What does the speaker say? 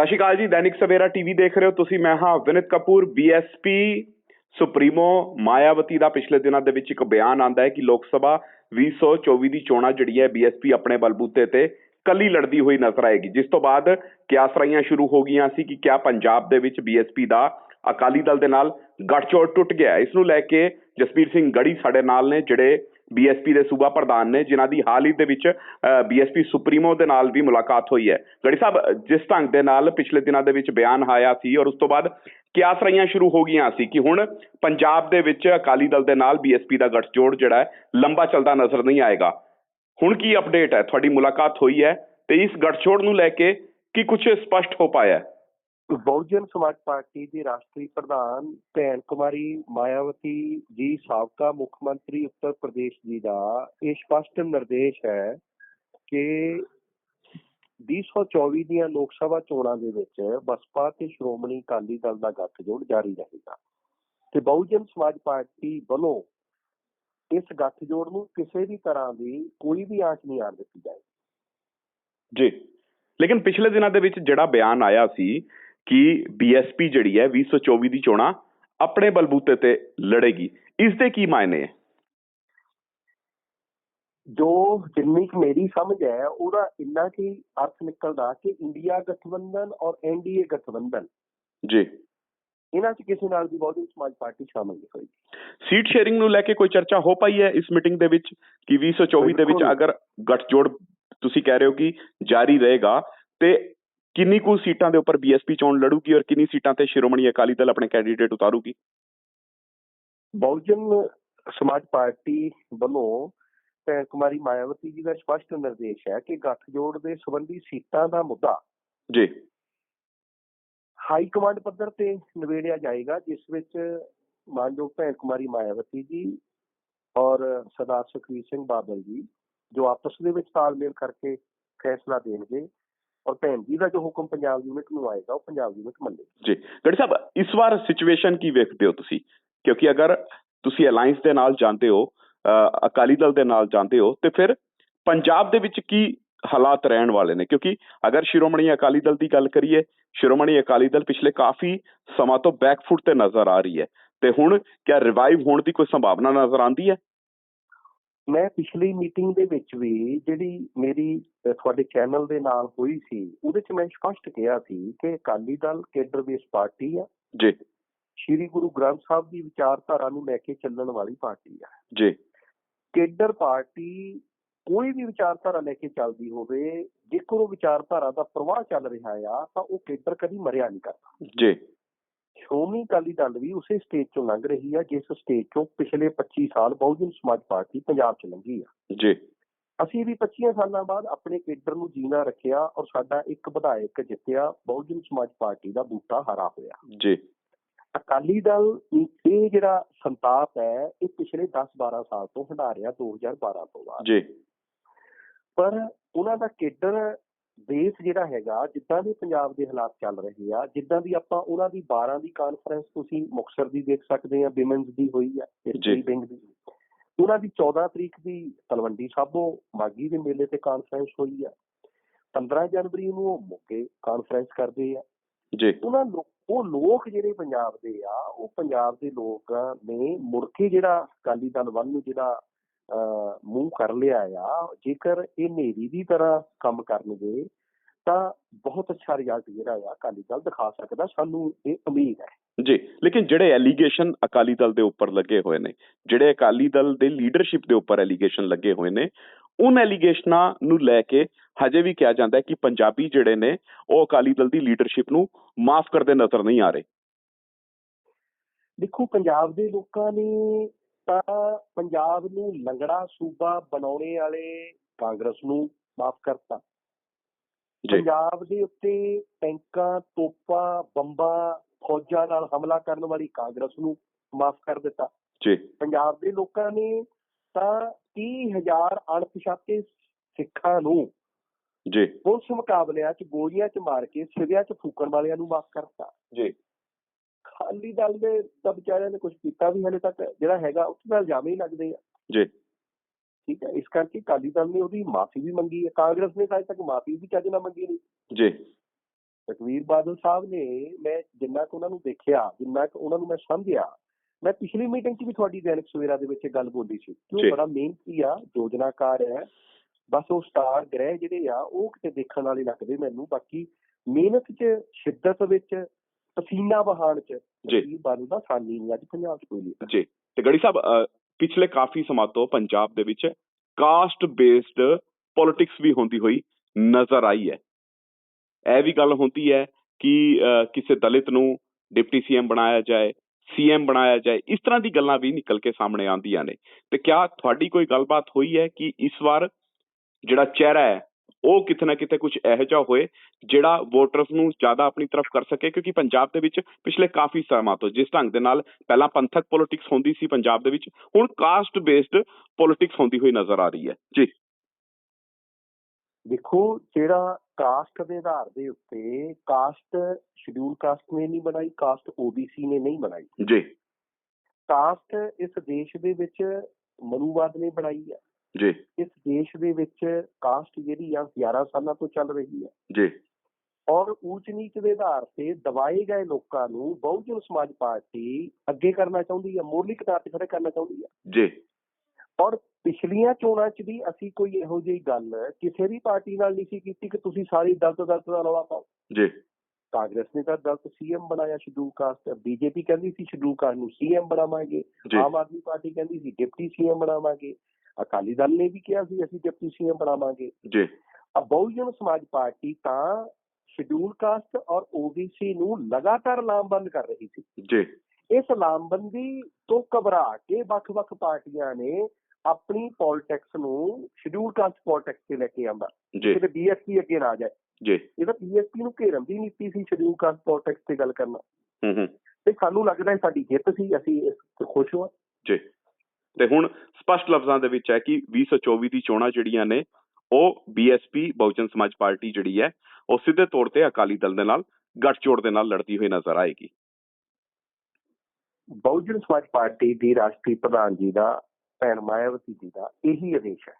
ਸਤਿ ਸ਼੍ਰੀ ਅਕਾਲ ਜੀ, ਦੈਨਿਕ ਸਵੇਰਾ ਟੀਵੀ ਦੇਖ ਰਹੇ ਹੋ ਤੁਸੀਂ। ਮੈਂ ਹਾਂ ਵਿਨਿਤ ਕਪੂਰ ਬੀਐਸਪੀ ਸੁਪਰੀਮੋ, ਮਾਇਆਵਤੀ ਦਾ ਪਿਛਲੇ ਦਿਨਾਂ ਦੇ ਵਿੱਚ ਇੱਕ ਬਿਆਨ ਆਂਦਾ ਹੈ ਕਿ ਲੋਕ ਸਭਾ 2024 ਦੀ ਚੋਣਾਂ ਜਿਹੜੀ ਹੈ ਬੀਐਸਪੀ ਆਪਣੇ ਬਲਬੂਤੇ ਤੇ ਕੱਲੀ ਲੜਦੀ ਹੋਈ ਨਜ਼ਰ ਆਏਗੀ। ਜਿਸ ਤੋਂ ਬਾਅਦ ਕਿਆਸਰਾਈਆਂ ਸ਼ੁਰੂ ਹੋ ਗਈਆਂ ਸੀ ਕਿ ਕਿਆ ਪੰਜਾਬ ਦੇ ਵਿੱਚ ਬੀਐਸਪੀ ਦਾ ਅਕਾਲੀ ਦਲ ਦੇ ਨਾਲ ਗੱਠਜੋੜ ਟੁੱਟ ਗਿਆ ਇਸ ਨੂੰ ਲੈ ਕੇ ਜਸਬੀਰ ਸਿੰਘ ਗੜੀ ਸਾਡੇ ਨਾਲ ਨੇ, ਜਿਹੜੇ ਬੀਐਸਪੀ ਦੇ ਸੂਬਾ ਪ੍ਰਧਾਨ ਨੇ, ਜਿਨ੍ਹਾਂ ਦੀ ਹਾਲ ਹੀ ਦੇ ਵਿੱਚ ਬੀਐਸਪੀ ਸੁਪਰੀਮੋ ਦੇ ਨਾਲ ਵੀ ਮੁਲਾਕਾਤ ਹੋਈ ਹੈ। ਗੜੀ ਸਾਹਿਬ, ਜਿਸ ਢੰਗ ਦੇ ਨਾਲ ਪਿਛਲੇ ਦਿਨਾਂ ਦੇ ਵਿੱਚ ਬਿਆਨ ਆਇਆ ਸੀ ਔਰ ਉਸ ਤੋਂ ਬਾਅਦ ਕਿਆਸ ਰਹੀਆਂ ਸ਼ੁਰੂ ਹੋ ਗਈਆਂ ਸੀ ਕਿ ਹੁਣ ਪੰਜਾਬ ਦੇ ਵਿੱਚ ਅਕਾਲੀ ਦਲ ਦੇ ਨਾਲ ਬੀਐਸਪੀ ਦਾ ਗੱਠਜੋੜ ਜਿਹੜਾ ਹੈ, ਲੰਬਾ ਚੱਲਦਾ ਨਜ਼ਰ ਨਹੀਂ ਆਏਗਾ। ਹੁਣ ਕੀ ਅਪਡੇਟ ਹੈ? ਤੁਹਾਡੀ ਮੁਲਾਕਾਤ ਹੋਈ ਹੈ ਤੇ ਇਸ ਗੱਠਜੋੜ ਨੂੰ ਲੈ ਕੇ ਕੀ ਕੁਝ ਸਪਸ਼ਟ ਹੋ ਪਾਇਆ ਹੈ? ਬਹੁਜਨ ਸਮਾਜ ਪਾਰਟੀ ਦੀ ਰਾਸ਼ਟਰੀ ਪ੍ਰਧਾਨ ਭੈਣ ਕੁਮਾਰੀ ਮਾਇਆਵਤੀ ਜੀ ਸਾਬਕਾ ਮੁੱਖ ਮੰਤਰੀ ਉੱਤਰ ਪ੍ਰਦੇਸ਼ ਜੀ ਦਾ ਇਹ ਸਪਸ਼ਟ ਨਿਰਦੇਸ਼ ਹੈ ਕਿ 2024 ਦੀਆਂ ਲੋਕ ਸਭਾ ਚੋਣਾਂ ਦੇ ਵਿੱਚ ਬਸਪਾ ਤੇ ਸ਼੍ਰੋਮਣੀ ਅਕਾਲੀ ਦਲ ਦਾ ਗੱਠਜੋੜ ਜਾਰੀ ਰਹੇਗਾ ਤੇ ਬਹੁਜਨ ਸਮਾਜ ਪਾਰਟੀ ਵੱਲੋਂ ਇਸ ਗੱਠਜੋੜ ਨੂੰ ਕਿਸੇ ਵੀ ਤਰ੍ਹਾਂ ਦੀ ਕੋਈ ਵੀ ਆਂਚ ਨਹੀਂ ਆਣ ਦਿੱਤੀ ਜਾਏਗੀ। ਜੀ। ਲੇਕਿਨ ਪਿਛਲੇ ਦਿਨਾਂ ਦੇ ਵਿੱਚ ਜਿਹੜਾ ਬਿਆਨ ਆਇਆ ਸੀ ਕਿ ਬੀਐਸਪੀ ਜਿਹੜੀ ਹੈ 2024 ਦੀ ਚੋਣਾਂ ਆਪਣੇ ਬਲਬੂਤੇ ਤੇ ਲੜੇਗੀ। ਇਸ ਦੇ ਕੀ ਮਾਇਨੇ ਹੈ? ਜੋ ਜਿੰਨੀ ਕੁ ਮੇਰੀ ਸਮਝ ਹੈ ਉਹਦਾ ਇੰਨਾ ਕੀ ਅਰਥ ਨਿਕਲਦਾ ਕਿ ਇੰਡੀਆ ਗਠਬੰਧਨ ਔਰ ਐਨਡੀਏ ਗਠਬੰਧਨ। ਜੀ। ਇਹਨਾਂ 'ਚ ਕਿਸੇ ਨਾਲ ਵੀ ਬਹੁਜਨ ਸਮਾਜ ਪਾਰਟੀ ਸ਼ਾਮਲ ਨਹੀਂ ਹੋਈ ਸੀਟ ਸ਼ੇਅਰਿੰਗ ਨੂੰ ਲੈ ਕੇ ਕੋਈ ਚਰਚਾ ਹੋ ਪਾਈ ਹੈ ਇਸ ਮੀਟਿੰਗ ਦੇ ਵਿੱਚ? ਕਿ 2024 ਦੇ ਵਿੱਚ। ਅਗਰ ਗੱਠਜੋੜ ਤੁਸੀਂ ਕਹਿ ਰਹੇ ਹੋ ਕਿ ਜਾਰੀ ਰਹੇਗਾ ਤੇ ਕਿੰਨੀ ਕੁ ਸੀਟਾਂ ਦੇ ਉੱਪਰ ਬੀਐਸਪੀ ਚੋਣ ਲੜੂਗੀ ਔਰ ਕਿੰਨੀ ਸੀਟਾਂ ਤੇ ਸ਼੍ਰੋਮਣੀ ਅਕਾਲੀ ਦਲ ਆਪਣੇ ਕੈਂਡੀਡੇਟ ਉਤਾਰੂਗੀ? ਬਹੁਜਨ ਸਮਾਜ ਪਾਰਟੀ ਵੱਲੋਂ ਭੈਣ ਕੁਮਾਰੀ ਮਾਇਆਵਤੀ ਜੀ ਦਾ ਸਪਸ਼ਟ ਨਿਰਦੇਸ਼ ਹੈ ਕਿ ਗੱਠਜੋੜ ਦੇ ਸੰਬੰਧੀ ਸੀਟਾਂ ਦਾ ਮੁੱਦਾ ਜੀ। ਹਾਈ ਕਮਾਂਡ ਪੱਧਰ ਤੇ ਨਿਬੇੜਿਆ ਜਾਏਗਾ ਜਿਸ ਵਿੱਚ ਮਾਨਯੋਗ ਭੈਣ ਕੁਮਾਰੀ ਮਾਇਆਵਤੀ ਜੀ ਔਰ ਸਰਦਾਰ ਸੁਖਵੀਰ ਸਿੰਘ ਬਾਦਲ ਜੀ ਜੋ ਆਪਸ ਦੇ ਵਿੱਚ ਤਾਲਮੇਲ ਕਰਕੇ ਫੈਸਲਾ ਦੇਣਗੇ। ਔਰ ਭੈਣ ਜੀ ਦਾ ਜੋ ਹੁਕਮ ਪੰਜਾਬ ਯੂਨਿਟ ਨੂੰ ਆਏਗਾ, ਉਹ ਪੰਜਾਬ ਯੂਨਿਟ ਮੰਨੇਗੀ। ਜੀ ਗੜੀ ਸਾਹਿਬ, ਇਸ ਵਾਰ ਸਿਚੁਏਸ਼ਨ ਕੀ ਵੇਖਦੇ ਹੋ ਤੁਸੀਂ? ਕਿਉਂਕਿ ਅਗਰ ਤੁਸੀਂ ਅਲਾਈਅੰਸ ਦੇ ਨਾਲ ਜਾਂਦੇ ਹੋ ਅਕਾਲੀ ਦਲ ਦੇ ਨਾਲ ਜਾਂਦੇ ਹੋ, ਤੇ ਫਿਰ ਪੰਜਾਬ ਦੇ ਵਿੱਚ ਕੀ ਹਾਲਾਤ ਰਹਿਣ ਵਾਲੇ ਨੇ? ਕਿਉਂਕਿ ਅਗਰ ਸ਼੍ਰੋਮਣੀ ਅਕਾਲੀ ਦਲ ਦੀ ਗੱਲ ਕਰੀਏ, ਸ਼੍ਰੋਮਣੀ ਅਕਾਲੀ ਦਲ ਪਿਛਲੇ ਕਾਫੀ ਸਮਾਂ ਤੋਂ ਬੈਕਫੁੱਟ ਤੇ ਨਜ਼ਰ ਆ ਰਹੀ ਹੈ। ਤੇ ਹੁਣ ਕਿਆ ਰਿਵਾਈਵ ਹੋਣ ਦੀ ਕੋਈ ਸੰਭਾਵਨਾ ਨਜ਼ਰ ਆਉਂਦੀ ਹੈ? ਮੈਂ ਪਿਛਲੀ ਮੀਟਿੰਗ ਦੇ ਵਿੱਚ ਵੀ ਜਿਹੜੀ ਮੇਰੀ ਤੁਹਾਡੇ ਚੈਨਲ ਦੇ ਨਾਲ ਹੋਈ ਸੀ ਉਹਦੇ 'ਚ ਮੈਂ ਸਪਸ਼ਟ ਕਿਹਾ ਸੀ ਕਿ Akali Dal cadre base party ਆ। ਜੀ। ਸ੍ਰੀ ਗੁਰੂ ਗ੍ਰੰਥ ਸਾਹਿਬ ਦੀ ਵਿਚਾਰਧਾਰਾ ਨੂੰ ਲੈ ਕੇ ਚੱਲਣ ਵਾਲੀ ਪਾਰਟੀ ਆ। ਜੀ। ਕੇਡਰ ਪਾਰਟੀ ਕੋਈ ਵੀ ਵਿਚਾਰਧਾਰਾ ਲੈ ਕੇ ਚੱਲਦੀ ਹੋਵੇ ਜੇਕਰ ਉਹ ਵਿਚਾਰਧਾਰਾ ਦਾ ਪ੍ਰਵਾਹ ਚੱਲ ਰਿਹਾ ਆ ਤਾਂ ਉਹ ਕੇਡਰ ਕਦੀ ਮਰਿਆ ਨਹੀਂ ਕਰਦਾ। ਜੀ। ਸ਼੍ਰੋਮਣੀ ਅਕਾਲੀ ਦਲ ਵੀ ਉਸੇ ਸਟੇਜ ਤੋਂ ਲੰਘ ਰਹੀ ਆ ਜਿਸ ਸਟੇਜ ਤੋਂ ਪਿਛਲੇ 25 ਸਾਲ ਬਹੁਜਨ ਸਮਾਜ ਪਾਰਟੀ ਪੰਜਾਬ 'ਚ ਲੰਘੀ ਆ। ਜੀ। ਅਸੀਂ ਵੀ 25 ਸਾਲਾਂ ਬਾਅਦ ਆਪਣੇ ਕੇਡਰ ਨੂੰ ਜੀਣਾ ਰੱਖਿਆ ਔਰ ਸਾਡਾ ਇੱਕ ਵਿਧਾਇਕ ਜਿੱਤਿਆ ਬਹੁਜਨ ਸਮਾਜ ਪਾਰਟੀ ਦਾ ਬੂਟਾ ਹਰਾ ਹੋਇਆ। ਜੀ। ਅਕਾਲੀ ਦਲ ਇਹ ਜਿਹੜਾ ਸੰਤਾਪ ਹੈ ਇਹ ਪਿਛਲੇ 10-12 ਸਾਲ ਤੋਂ ਹੰਡਾ ਰਿਹਾ 2012 ਤੋਂ ਬਾਅਦ। ਜੀ। ਪਰ ਉਹਨਾਂ ਦਾ ਕੇਡਰ ਬੇਸ ਜਿਹੜਾ ਹੈਗਾ ਜਿੱਦਾਂ ਦੇ ਪੰਜਾਬ ਦੇ ਹਾਲਾਤ ਚੱਲ ਰਹੇ ਆ ਜਿੱਦਾਂ ਦੀ ਆਪਾਂ ਉਹਨਾਂ ਦੀ 12 ਦੀ ਕਾਨਫਰੰਸ ਤੁਸੀਂ ਮੁਕਤਸਰ ਦੀ ਦੇਖ ਸਕਦੇ ਆ ਵਿਮਨਸ ਦੀ ਹੋਈ ਆ ਹਿਸਟਰੀ ਵਿੰਗ ਦੀ। ਉਹਨਾਂ ਦੀ 14 ਤਰੀਕ ਦੀ ਤਲਵੰਡੀ ਸਾਬੋ ਮਾਗੀ ਦੇ ਮੇਲੇ ਤੇ ਕਾਨਫਰੰਸ ਹੋਈ ਆ। 15 ਜਨਵਰੀ ਨੂੰ ਉਹ ਮੋਕੇ ਕਾਨਫਰੰਸ ਕਰਦੇ ਆ। ਜੀ। ਉਹਨਾਂ ਉਹ ਲੋਕ ਜਿਹੜੇ ਪੰਜਾਬ ਦੇ ਆ ਉਹ ਪੰਜਾਬ ਦੇ ਲੋਕ ਨੇ ਮੁੜ ਕੇ ਜਿਹੜਾ ਅਕਾਲੀ ਦਲ ਵੱਲ ਨੂੰ ਜਿਹੜਾ ਮੂੰਹ ਕਰ ਲਿਆ ਆ ਜੇਕਰ ਇਹ ਨੇਰੀ ਦੀ ਤਰ੍ਹਾਂ ਕੰਮ ਕਰਨਗੇ ਤਾਂ ਬਹੁਤ ਅੱਛਾ ਰਿਜ਼ਲਟ ਜਿਹੜਾ ਆ ਅਕਾਲੀ ਦਲ ਦਿਖਾ ਸਕਦਾ ਸਾਨੂੰ ਇਹ ਉਮੀਦ ਹੈ। ਜੀ ਲੇਕਿਨ ਜਿਹੜੇ ਐਲੀਗੇਸ਼ਨ ਅਕਾਲੀ ਦਲ ਦੇ ਉੱਪਰ ਲੱਗੇ ਹੋਏ ਨੇ ਜਿਹੜੇ ਅਕਾਲੀ ਦਲ ਦੇ ਲੀਡਰਸ਼ਿਪ ਦੇ ਉੱਪਰ ਐਲੀਗੇਸ਼ਨ ਲੱਗੇ ਹੋਏ ਨੇ ਉਨ ਐਲੀਗੇਸ਼ਨਾਂ ਨੂੰ ਲੈ ਕੇ ਹਜੇ ਵੀ ਕਿਹਾ ਜਾਂਦਾ ਹੈ ਕਿ ਪੰਜਾਬੀ ਜਿਹੜੇ ਨੇ ਉਹ ਅਕਾਲੀ ਦਲ ਦੀ ਲੀਡਰਸ਼ਿਪ ਨੂੰ ਮਾਫ ਕਰਦੇ ਨਜ਼ਰ ਨਹੀਂ ਆ ਰਹੇ। ਦੇਖੋ ਪੰਜਾਬ ਦੇ ਲੋਕਾਂ ਨੇ ਤਾਂ ਪੰਜਾਬ ਨੂੰ ਲੰਗੜਾ ਸੂਬਾ ਬਣਾਉਣੇ ਵਾਲੇ ਕਾਂਗਰਸ ਨੂੰ ਮਾਫ ਕਰਤਾ। ਪੰਜਾਬ ਦੇ ਉੱਤੇ ਟੈਂਕਾਂ ਤੋਪਾਂ ਬੰਬਾਂ ਫੌਜਾਂ ਨਾਲ ਹਮਲਾ ਕਰਨ ਵਾਲੀ ਕਾਂਗਰਸ ਨੂੰ ਮਾਫ ਕਰ ਦਿੱਤਾ। ਜੀ। ਪੰਜਾਬ ਦੇ ਲੋਕਾਂ ਨੇ ਤਾਂ 30000 ਅਣਪਛਾਤੇ ਸਿੱਖਾਂ ਨੂੰ ਜੀ। ਪੁਲਿਸ ਮੁਕਾਬਲਿਆਂ 'ਚ ਗੋਲੀਆਂ 'ਚ ਮਾਰ ਕੇ ਸਿਵਿਆਂ 'ਚ ਫੂਕਣ ਵਾਲਿਆਂ ਨੂੰ ਮਾਫ ਕਰਤਾ। ਜੀ। ਖਾਲੀ ਦਲ ਦੇ ਤਾਂ ਵਿਚਾਰਿਆਂ ਨੇ ਕੁਝ ਕੀਤਾ ਵੀ ਹਲੇ ਤੱਕ ਜਿਹੜਾ ਹੈਗਾ ਉਸ ਨਾਲ ਇਲਜ਼ਾਮ ਹੀ ਲੱਗਦੇ ਆ। ਜੀ। ਠੀਕ ਹੈ ਇਸ ਕਰਕੇ ਅਕਾਲੀ ਦਲ ਨੇ ਉਹਦੀ ਮਾਫੀ ਵੀ ਮੰਗੀ ਹੈ। ਕਾਂਗਰਸ ਨੇ ਅਜੇ ਤੱਕ ਮਾਫੀ ਵੀ ਚੱਜ ਨਾਲ ਮੰਗੀ ਨਹੀਂ। ਜੀ। ਸੁਖਵੀਰ ਬਾਦਲ ਸਾਹਿਬ ਨੇ ਮੈਂ ਜਿੰਨਾ ਕੁ ਉਹਨਾਂ ਨੂੰ ਦੇਖਿਆ ਜਿੰਨਾ ਕੁ ਉਹਨਾਂ ਨੂੰ ਮੈਂ ਸਮਝਿਆ ਮੈਂ ਪਿਛਲੀ ਮੀਟਿੰਗ 'ਚ ਵੀ ਤੁਹਾਡੀ ਦੈਨਿਕ ਸਵੇਰਾ ਦੇ ਵਿੱਚ ਇਹ ਗੱਲ ਬੋਲੀ ਸੀ ਕਿ। ਉਹ ਬੜਾ ਮਿਹਨਤੀ ਆ ਯੋਜਨਾਕਾਰ ਹੈ। ਬਸ ਉਹ ਸਟਾਰ ਗ੍ਰਹਿ ਜਿਹੜੇ ਆ ਉਹ ਕਿਤੇ ਦੇਖਣ ਵਾਲੇ ਲੱਗਦੇ ਮੈਨੂੰ। ਬਾਕੀ ਮਿਹਨਤ 'ਚ ਸ਼ਿੱਦਤ ਵਿੱਚ ਪਸੀਨਾ ਵਹਾਣ 'ਚ ਸੁਖਬੀਰ ਬਾਦਲ ਦਾ ਸਾਨੀ ਨਹੀਂ ਅੱਜ ਪੰਜਾਬ 'ਚ ਕੋਈ ਨਹੀਂ। ਜੀ। ਤੇ ਗੜੀ ਸਾਹਿਬ ਪਿਛਲੇ ਕਾਫੀ ਸਮਾਂ ਤੋਂ ਪੰਜਾਬ ਦੇ ਵਿੱਚ ਕਾਸਟ ਬੇਸਡ ਪੋਲਿਟਿਕਸ ਵੀ ਹੁੰਦੀ ਹੋਈ ਨਜ਼ਰ ਆਈ ਹੈ। ਇਹ ਵੀ ਗੱਲ ਹੁੰਦੀ ਹੈ ਕਿ ਕਿਸੇ ਦਲਿਤ ਨੂੰ ਡਿਪਟੀ ਸੀਐਮ ਬਣਾਇਆ ਜਾਏ ਸੀਐਮ ਬਣਾਇਆ ਜਾਏ ਇਸ ਤਰ੍ਹਾਂ ਦੀ ਗੱਲਾਂ ਵੀ ਨਿਕਲ ਕੇ ਸਾਹਮਣੇ ਆਉਂਦੀਆਂ ਨੇ। ਤੇ ਕਿਆ ਤੁਹਾਡੀ ਕੋਈ ਗੱਲਬਾਤ ਹੋਈ ਹੈ ਕਿ ਇਸ ਵਾਰ ਜਿਹੜਾ ਚਿਹਰਾ ਹੈ ਉਹ ਕਿਤੇ ਨਾ ਕਿਤੇ ਕੁਝ ਇਹੋ ਜਿਹਾ ਹੋਏ ਜਿਹੜਾ ਵੋਟਰਸ ਨੂੰ ਜ਼ਿਆਦਾ ਆਪਣੀ ਤਰਫ ਕਰ ਸਕੇ ਕਿਉਂਕਿ ਪੰਜਾਬ ਦੇ ਵਿੱਚ ਪਿਛਲੇ ਕਾਫੀ ਸਮਾਂ ਤੋਂ ਜਿਸ ਢੰਗ ਦੇ ਨਾਲ ਪਹਿਲਾਂ ਪੰਥਕ ਪੋਲਿਟਿਕਸ ਹੁੰਦੀ ਸੀ ਪੰਜਾਬ ਦੇ ਵਿੱਚ ਹੁਣ ਕਾਸਟ ਬੇਸਡ ਪੋਲਿਟਿਕਸ ਹੁੰਦੀ ਹੋਈ ਨਜ਼ਰ ਆ ਰਹੀ ਹੈ। ਜੀ। ਦੇਖੋ ਜਿਹੜਾ ਕਾਸਟ ਦੇ ਆਧਾਰ ਦੇ ਉੱਤੇ ਕਾਸਟ ਸ਼ਡਿਊਲ ਕਾਸਟ ਨੇ ਨਹੀਂ ਬਣਾਈ ਕਾਸਟ ਓਬੀਸੀ ਨੇ ਨਹੀਂ ਬਣਾਈ। ਜੀ। ਕਾਸਟ ਇਸ ਦੇਸ਼ ਦੇ ਵਿੱਚ ਮਨੂਵਾਦ ਨੇ ਬਣਾਈ ਹੈ। ਜੀ। ਇਸ ਦੇਸ਼ ਦੇ ਵਿੱਚ ਕਾਸਟ ਜਿਹੜੀ ਆ 11 ਸਾਲਾਂ ਤੋਂ ਚੱਲ ਰਹੀ ਹੈ ਜੀ। ਔਰ ਊਚ ਨੀਚ ਦੇ ਆਧਾਰ ਤੇ ਦਬਾਏ ਗਏ ਲੋਕਾਂ ਨੂੰ ਬਹੁਜਨ ਸਮਾਜ ਪਾਰਟੀ ਅੱਗੇ ਕਰਨਾ ਚਾਹੁੰਦੀ ਹੈ ਮੋਰਲੀ ਕਤਾਰ ਤੇ ਖੜੇ ਕਰਨਾ ਚਾਹੁੰਦੀ ਹੈ ਜੀ। ਔਰ ਪਿਛਲੀਆਂ ਚੋਣਾਂ 'ਚ ਵੀ ਅਸੀਂ ਕੋਈ ਇਹੋ ਜਿਹੀ ਗੱਲ ਕਿਸੇ ਵੀ ਪਾਰਟੀ ਨਾਲ ਨਹੀਂ ਸੀ ਕੀਤੀ ਕਿ ਤੁਸੀਂ ਸਾਰੀ ਦਲਤ ਦਲਤ ਦਾ ਰੌਲਾ ਪਾਓ। ਜੀ। ਕਾਂਗਰਸ ਨੇ ਤਾਂ ਦਲਤ ਸੀਐਮ ਬਣਾਇਆ ਸ਼ਡਿਊਲ ਕਾਸਟ ਬੀਜੇਪੀ ਕਹਿੰਦੀ ਸੀ ਸ਼ਡਿਊਲ ਕਾਸਟ ਨੂੰ ਸੀਐਮ ਬਣਾਵਾਂਗੇ ਆਮ ਆਦਮੀ ਪਾਰਟੀ ਕਹਿੰਦੀ ਸੀ ਡਿਪਟੀ ਸੀਐਮ ਬਣਾਵਾਂਗੇ ਅਕਾਲੀ ਦਲ ਨੇ ਵੀ ਕਿਹਾ ਸੀ ਅਸੀਂ ਡਿਪਟੀ ਸੀਐਮ ਬਣਾਵਾਂਗੇ। ਜੀ। ਆ ਬਹੁਜਨ ਸਮਾਜ ਪਾਰਟੀ ਤਾਂ ਸ਼ਡਿਊਲ ਕਾਸਟ ਔਰ ਓਬੀਸੀ ਨੂੰ ਲਗਾਤਾਰ ਲਾਮਬੰਦ ਕਰ ਰਹੀ ਸੀ। ਜੀ। ਇਸ ਲਾਮਬੰਦੀ ਤੋਂ ਘਬਰਾ ਕੇ ਵੱਖ-ਵੱਖ ਪਾਰਟੀਆਂ ਨੇ ਆਪਣੀ ਪੋਲਿਟਿਕਸ ਨੂੰ ਸ਼ਡਿਊਲ ਕਾਸਟ ਪੋਲਿਟਿਕਸ ਤੇ ਲੈ ਕੇ ਆਂਦਾ। ਜੀ। ਕਿਤੇ ਬੀਐਸਪੀ ਅੱਗੇ ਨਾ ਜਾਏ। ਜੀ। ਇਹ ਤਾਂ ਬੀਐਸਪੀ ਨੂੰ ਘੇਰਨ ਦੀ ਨੀਤੀ ਸੀ ਸ਼ਡਿਊਲ ਕਾਸਟ ਪੋਲਿਟਿਕਸ ਤੇ ਗੱਲ ਕਰਨਾ। ਹੂੰ ਹੂੰ। ਤੇ ਸਾਨੂੰ ਲੱਗਦਾ ਹੈ ਸਾਡੀ ਜਿੱਤ ਸੀ ਅਸੀਂ ਇਸ ਤੇ ਖੁਸ਼ ਹਾਂ। ਜੀ। ਤੇ ਹੁਣ ਸਪਸ਼ਟ ਲਫ਼ਜ਼ਾਂ ਦੇ ਵਿੱਚ ਹੈ ਕਿ 2024 ਦੀ ਚੋਣਾਂ ਜਿਹੜੀਆਂ ਨੇ ਉਹ ਬੀਐਸਪੀ ਬਹੁਜਨ ਸਮਾਜ ਪਾਰਟੀ ਜਿਹੜੀ ਹੈ ਉਹ ਸਿੱਧੇ ਤੌਰ ਤੇ ਅਕਾਲੀ ਦਲ ਦੇ ਨਾਲ ਗੱਠਜੋੜ ਦੇ ਨਾਲ ਲੜਦੀ ਹੋਈ ਨਜ਼ਰ ਆਏਗੀ। ਬਹੁਜਨ ਸਮਾਜ ਪਾਰਟੀ ਦੀ ਰਾਸ਼ਟਰੀ ਪ੍ਰਧਾਨ ਜੀ ਦਾ ਭੈਣ ਮਾਇਆਵਤੀ ਜੀ ਦਾ ਇਹੀ ਆਦੇਸ਼ ਹੈ।